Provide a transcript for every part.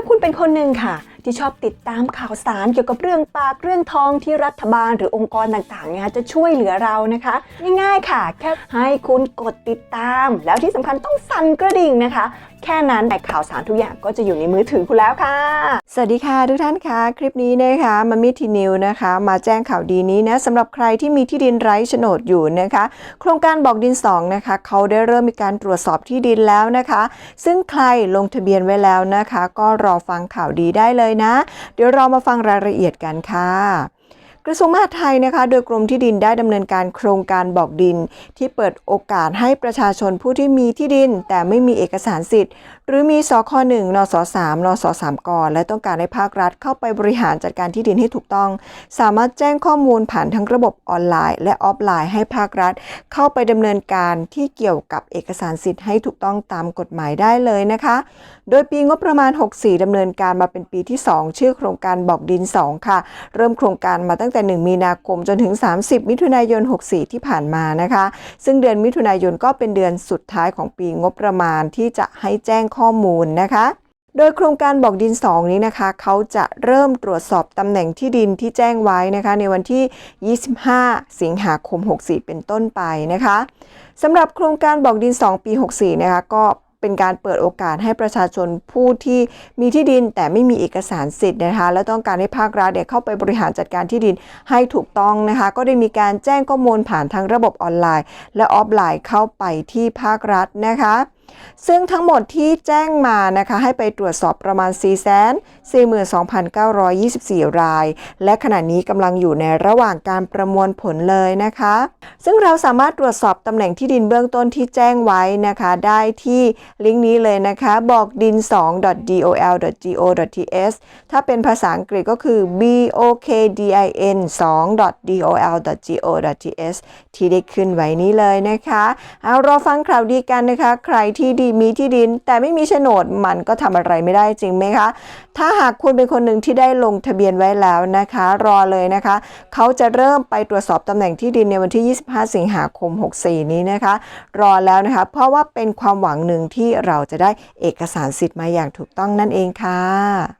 าคุณเป็นคนหนึ่งค่ะที่ชอบติดตามข่าวสารเกี่ยวกับเรื่องปากเรื่องทองที่รัฐบาลหรือองค์กรต่างๆเนี่ยจะช่วยเหลือเรานะคะ ง่ายๆค่ะ แค่ให้คุณกดติดตาม แล้วที่สำคัญต้องสั่นกระดิ่งนะคะ แค่นั้นแต่ข่าวสารทุกอย่างก็จะอยู่ในมือถือคุณแล้วค่ะ สวัสดีค่ะทุกท่านค่ะคลิปนี้นะคะมามิทีนิวนะคะ มาแจ้งข่าวดีนี้นะสำหรับใครที่มีที่ดินไร้โฉนดอยู่นะคะ โครงการบอกดิน2นะคะเขาได้เริ่มมีการตรวจสอบที่ดินแล้วนะคะ ซึ่งใครลงทะเบียนไว้แล้วนะคะ ก็รอฟังข่าวดีได้เลยนะ เดี๋ยวเรามาฟังรายละเอียดกันค่ะกระทรวงมหาดไทยนะคะ โดยกรมที่ดินได้ดำเนินการโครงการบอกดิน ที่เปิดโอกาสให้ประชาชนผู้ที่มีที่ดิน แต่ไม่มีเอกสารสิทธิ์ หรือมีสค1นส3นส3กและต้องการให้ภาครัฐเข้าไปบริหารจัดการที่ดินให้ถูกต้อง สามารถแจ้งข้อมูลผ่านทั้งระบบออนไลน์ และออฟไลน์ให้ภาครัฐ เข้าไปดำเนินการที่เกี่ยวกับเอกสารสิทธิ์ให้ถูกต้องตามกฎหมายได้เลยนะคะ โดยปีงบประมาณ 64ดำเนินการมาเป็นปีที่ 2 ชื่อโครงการบอกดิน 2 ค่ะ เริ่มโครงการมาตั้งแต่ 1 มีนาคมจนถึง 30 มิถุนายน 64 ที่ผ่านมานะคะ ซึ่งเดือนมิถุนายนก็เป็นเดือนสุดท้ายของปีงบประมาณที่จะให้แจ้งข้อมูลนะคะ โดยโครงการบอกดิน 2 นี้นะคะ เขาจะเริ่มตรวจสอบตำแหน่งที่ดินที่แจ้งไว้นะคะ ในวันที่ 25 สิงหาคม 64 เป็นต้นไปนะคะสำหรับโครงการบอกดิน 2 ปี 64 นะคะ ก็เป็นการเปิดโอกาสให้ประชาชนผู้ที่มีที่ดินแต่ไม่มีเอกสารสิทธิ์นะคะ และต้องการให้ภาครัฐเข้าไปบริหารจัดการที่ดินให้ถูกต้องนะคะ ก็ได้มีการแจ้งข้อมูลผ่านทั้งระบบออนไลน์ และออฟไลน์เข้าไปที่ภาครัฐนะคะ ซึ่งทั้งหมดที่แจ้งมานะคะให้ไปตรวจสอบประมาณ 4 4 2 9 2 4 ราย และขณะนี้กำลังอยู่ในระหว่างการประมวลผลเลยนะคะ ซึ่งเราสามารถตรวจสอบตำแหน่งที่ดินเบื้องต้นที่แจ้งไว้นะคะ ได้ที่ลิงก์นี้เลยนะคะบอกดิน 2.dol.go.th ถ้าเป็นภาษาอังกฤษก็คือ bokdin 2.dol.go.th ที่ได้ขึ้นไว้นี้เลยนะคะเอารอฟังข่าวดีกันนะคะใครที่ที่ดีมีที่ดิน แต่ไม่มีโฉนดมันก็ทำอะไรไม่ได้จริงไหมคะ ถ้าหากคุณเป็นคนหนึ่งที่ได้ลงทะเบียนไว้แล้วนะคะ รอเลยนะคะ เขาจะเริ่มไปตรวจสอบตำแหน่งที่ดินในวันที่ 25 สิงหาคม 64 นี้นะคะ รอแล้วนะคะ เพราะว่าเป็นความหวังหนึ่งที่เราจะได้เอกสารสิทธิ์มาอย่างถูกต้องนั่นเองค่ะ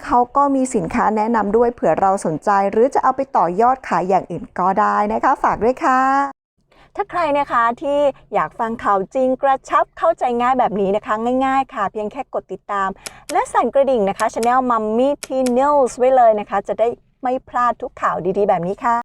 เขาก็มีสินค้าแนะนำด้วยเผื่อเราสนใจ หรือจะเอาไปต่อยอดขายอย่างอื่นก็ได้นะคะ ฝากด้วยค่ะ ถ้าใครนะคะที่อยากฟังข่าวจริงกระชับเข้าใจง่ายแบบนี้นะคะ ง่ายๆ ค่ะ เพียงแค่กดติดตาม และสั่นกระดิ่งนะคะช anel Mummy T News ไว้เลยนะคะ จะได้ไม่พลาดทุกข่าวดีๆ แบบนี้ค่ะ